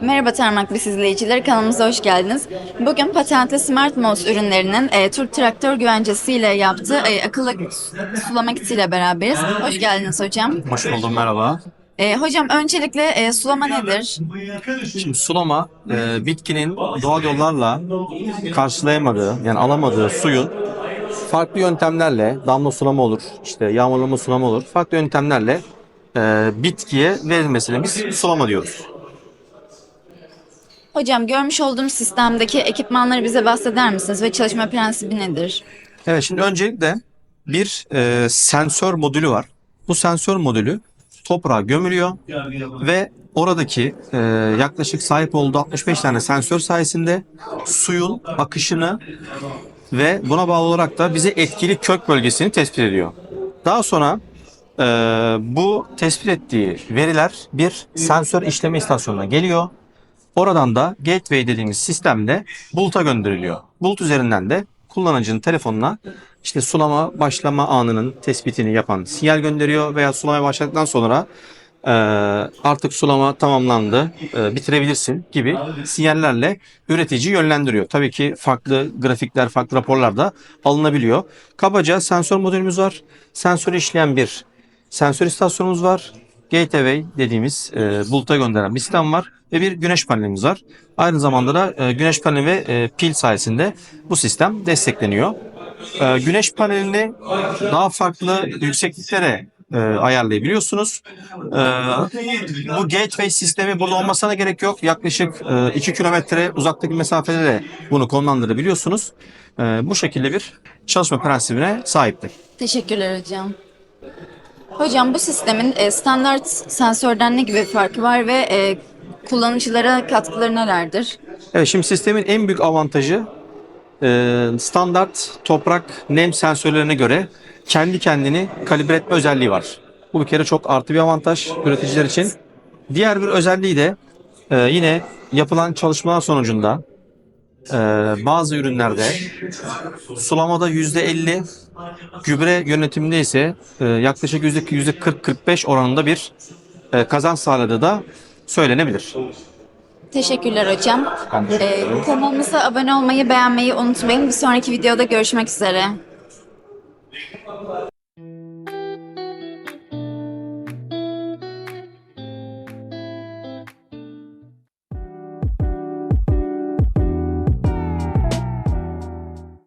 Merhaba Tarmaklı izleyicileri, kanalımıza hoş geldiniz. Bugün patentli Smart Mouse ürünlerinin e, Türk Traktör güvencesiyle yaptığı e, akıllı sulama kitiyle beraberiz. Hoş geldiniz hocam. Hoş buldum merhaba. E, hocam öncelikle e, sulama nedir? Şimdi sulama e, bitkinin doğal yollarla karşılayamadığı yani alamadığı suyun farklı yöntemlerle damla sulama olur, işte yağmurlama sulama olur. Farklı yöntemlerle e, bitkiye verilmesine biz sulama diyoruz. Hocam görmüş olduğum sistemdeki ekipmanları bize bahseder misiniz ve çalışma prensibi nedir? Evet şimdi öncelikle bir e, sensör modülü var. Bu sensör modülü toprağa gömülüyor ve oradaki e, yaklaşık sahip olduğu 65 tane sensör sayesinde suyun akışını ve buna bağlı olarak da bize etkili kök bölgesini tespit ediyor. Daha sonra e, bu tespit ettiği veriler bir sensör işleme istasyonuna geliyor. Oradan da gateway dediğimiz sistemde buluta gönderiliyor. Bulut üzerinden de kullanıcının telefonuna işte sulama başlama anının tespitini yapan sinyal gönderiyor veya sulamaya başladıktan sonra e, artık sulama tamamlandı, e, bitirebilirsin gibi sinyallerle üretici yönlendiriyor. Tabii ki farklı grafikler, farklı raporlar da alınabiliyor. Kabaca sensör modülümüz var. Sensörü işleyen bir sensör istasyonumuz var. Gateway dediğimiz e, buluta gönderen bir sistem var ve bir güneş panelimiz var. Aynı zamanda da e, güneş paneli ve e, pil sayesinde bu sistem destekleniyor. E, güneş panelini daha farklı yüksekliklere e, ayarlayabiliyorsunuz. E, bu gateway sistemi burada olmasına gerek yok. Yaklaşık 2 kilometre uzaktaki mesafede de bunu konumlandırabiliyorsunuz. E, bu şekilde bir çalışma prensibine sahiptir. Teşekkürler hocam. Hocam bu sistemin e, standart sensörden ne gibi farkı var ve e, kullanıcılara katkıları nelerdir? Evet şimdi sistemin en büyük avantajı e, standart toprak nem sensörlerine göre kendi kendini kalibre etme özelliği var. Bu bir kere çok artı bir avantaj üreticiler için. Diğer bir özelliği de yine yapılan çalışmalar sonucunda e, bazı ürünlerde sulamada %50 gübre yönetiminde ise e, yaklaşık %40-45 oranında bir e, kazanç sağladığı da söylenebilir. Teşekkürler hocam. E, kanalımıza abone olmayı, beğenmeyi unutmayın. Bir sonraki videoda görüşmek üzere.